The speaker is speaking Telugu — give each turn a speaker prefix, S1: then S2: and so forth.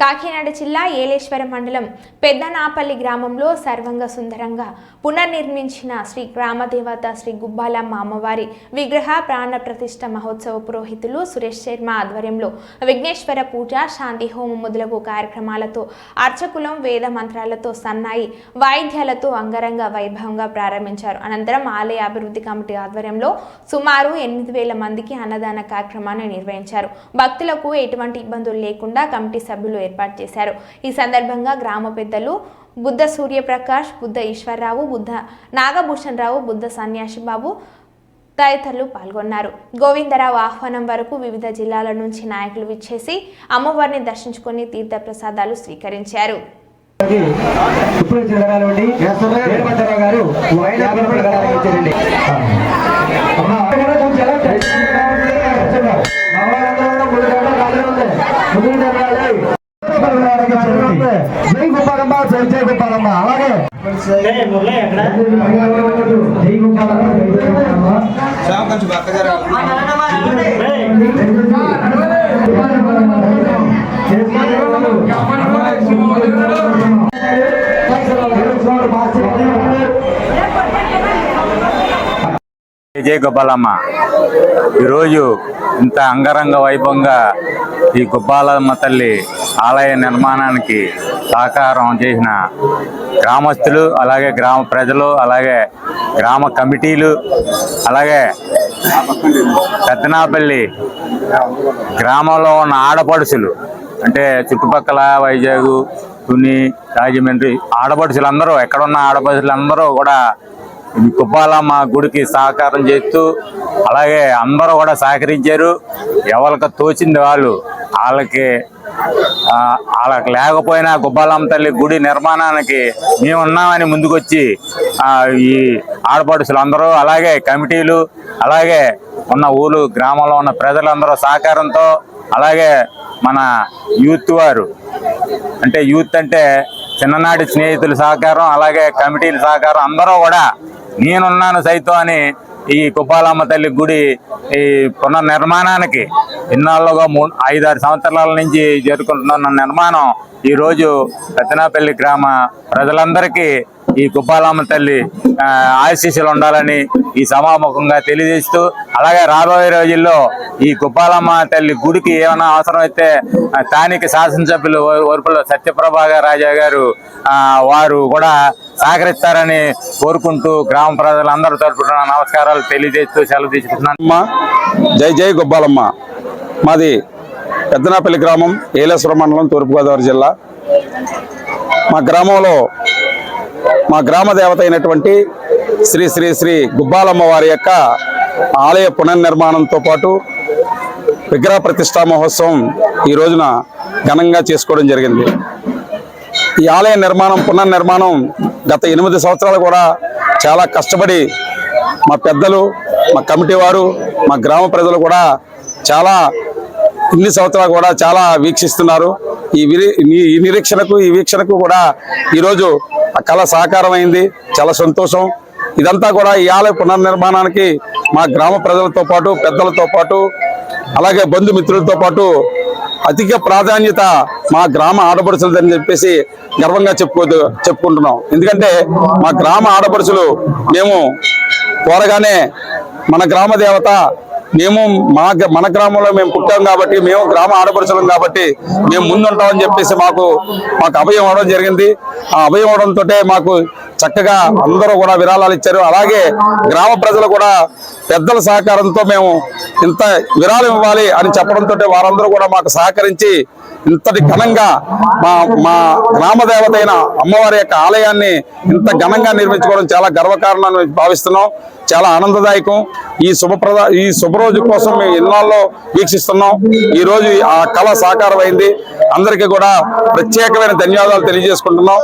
S1: కాకినాడ జిల్లా ఏలేశ్వరం మండలం పెద్దనాపల్లి గ్రామంలో సర్వంగ సుందరంగా పునర్నిర్మించిన శ్రీ గ్రామదేవత శ్రీ గుబ్బాలమ్మ అమ్మవారి విగ్రహ ప్రాణ ప్రతిష్ఠ మహోత్సవ పురోహితులు సురేష్ శర్మ ఆధ్వర్యంలో విఘ్నేశ్వర పూజ శాంతి హోమం మొదలగు కార్యక్రమాలతో అర్చకులం వేద మంత్రాలతో సన్నాయి వాయిద్యాలతో అంగరంగ వైభవంగా ప్రారంభించారు. అనంతరం ఆలయ అభివృద్ధి కమిటీ ఆధ్వర్యంలో సుమారు ఎనిమిది వేల మందికి అన్నదాన కార్యక్రమాన్ని నిర్వహించారు. భక్తులకు ఎటువంటి ఇబ్బందులు లేకుండా కమిటీ సభ్యులు ఏర్పాటు చేశారు. ఈ సందర్భంగా గ్రామ పెద్దలు బుద్ధ సూర్యప్రకాష్ బుద్ధ ఈశ్వరరావు బుద్ధ నాగభూషణ్ రావు బుద్ధ సన్యాసి బాబు తదితరులు పాల్గొన్నారు. గోవిందరావు ఆహ్వానం వరకు వివిధ జిల్లాల నుంచి నాయకులు విచ్చేసి అమ్మవారిని దర్శించుకొని తీర్థ ప్రసాదాలు స్వీకరించారు.
S2: ఇప్పుడు గారు జై గోపాలమ్మ జై జై గోపాలమ్మ అలాగే జై గోపాలమ్మ జై గోపాలమ్మ
S3: శ్యామ్ కొంచెం పక్క జరగాలి
S4: జై గోపాలమ్మ ఈరోజు ఇంత అంగరంగ వైభవంగా ఈ గోపాలమ్మ తల్లి ఆలయ నిర్మాణానికి సహకారం చేసిన గ్రామస్తులు అలాగే గ్రామ ప్రజలు అలాగే గ్రామ కమిటీలు అలాగే పెద్దనాపల్లి గ్రామంలో ఉన్న ఆడపడుచులు అంటే చుట్టుపక్కల వైజాగ్ తుని రాజమండ్రి ఆడపడుచులందరూ ఎక్కడున్న ఆడపడుచులందరూ కూడా కుప్పాల మా గుడికి సహకారం చేస్తూ అలాగే అందరూ కూడా సహకరించారు. ఎవరికి తోచింది వాళ్ళు వాళ్ళకి వాళ్ళకి లేకపోయినా గుబ్బాలమ్మ తల్లి గుడి నిర్మాణానికి మేము ఉన్నామని ముందుకొచ్చి ఈ ఆడపడుచులు అందరూ అలాగే కమిటీలు అలాగే ఉన్న ఊరు గ్రామంలో ఉన్న ప్రజలందరూ సహకారంతో అలాగే మన యూత్ వారు. అంటే యూత్ అంటే చిన్ననాటి స్నేహితుల సహకారం అలాగే కమిటీల సహకారం అందరూ కూడా నేనున్నాను సైతం అని ఈ కుపాలమ్మ తల్లి గుడి ఈ పునర్నిర్మాణానికి ఇన్నాళ్ళుగా మూడు ఐదారు సంవత్సరాల నుంచి జరుపుకుంటున్న నిర్మాణం ఈరోజు రోజు పెద్దనాపల్లి గ్రామ ప్రజలందరికీ ఈ కుపాలమ్మ తల్లి ఆశీస్సులు ఉండాలని ఈ సమాముఖంగా తెలియజేస్తూ అలాగే రాబోయే రోజుల్లో ఈ కుపాలమ్మ తల్లి గుడికి ఏమైనా అవసరం అయితే స్థానిక శాసనసభ్యులు వరుపుల సత్యప్రభాగ రాజా గారు వారు కూడా సహకరిస్తారని కోరుకుంటూ గ్రామ ప్రజలందరి తరపున నమస్కారాలు తెలియజేస్తూ సెలవు తీసుకుంటున్నాను.
S5: అమ్మ జై జై గొబ్బాలమ్మ మాది పెద్దనాపల్లి గ్రామం ఏలేశ్వర మండలం తూర్పుగోదావరి జిల్లా. మా గ్రామంలో మా గ్రామ దేవత అయినటువంటి శ్రీ శ్రీ శ్రీ గుబ్బాలమ్మ వారి యొక్క ఆలయ పునర్నిర్మాణంతో పాటు విగ్రహ ప్రతిష్టా మహోత్సవం ఈ రోజున ఘనంగా చేసుకోవడం జరిగింది. ఈ ఆలయ నిర్మాణం పునర్నిర్మాణం గత ఎనిమిది సంవత్సరాలు కూడా చాలా కష్టపడి మా పెద్దలు మా కమిటీ వారు మా గ్రామ ప్రజలు కూడా చాలా ఇన్ని సంవత్సరాలు కూడా చాలా వీక్షిస్తున్నారు. ఈ ఈ- ఈ నిరీక్షణకు ఈ వీక్షణకు కూడా ఈరోజు ఆ కళ సాకారం అయింది చాలా సంతోషం. ఇదంతా కూడా ఈ ఆలయ పునర్నిర్మాణానికి మా గ్రామ ప్రజలతో పాటు పెద్దలతో పాటు అలాగే బంధుమిత్రులతో పాటు అధిక ప్రాధాన్యత మా గ్రామ ఆడపడుచులదని చెప్పేసి గర్వంగా చెప్పుకో చెప్పుకుంటున్నాం. ఎందుకంటే మా గ్రామ ఆడపడుచులు మేము కోరగానే మన గ్రామ దేవత మేము మా మన గ్రామంలో మేము పుట్టాం కాబట్టి మేము గ్రామ ఆడపడుచులం కాబట్టి మేము ముందుంటామని చెప్పేసి మాకు మాకు అభయం అవడం జరిగింది. ఆ అభయం అవడంతో మాకు చక్కగా అందరూ కూడా విరాళాలు ఇచ్చారు. అలాగే గ్రామ ప్రజలు కూడా పెద్దల సహకారంతో మేము ఇంత విరాళం ఇవ్వాలి అని చెప్పడంతో వారందరూ కూడా మాకు సహకరించి ఇంతటి ఘనంగా మా మా గ్రామదేవత అయిన అమ్మవారి యొక్క ఆలయాన్ని ఇంత ఘనంగా నిర్మించుకోవడం చాలా గర్వకారణం భావిస్తున్నాం. చాలా ఆనందదాయకం. ఈ శుభప్రద ఈ శుభరోజు కోసం మేము ఎన్నాళ్ళలో వీక్షిస్తున్నాం. ఈ రోజు ఆ కళ సాకారమైంది. అందరికీ కూడా ప్రత్యేకమైన ధన్యవాదాలు తెలియజేసుకుంటున్నాం.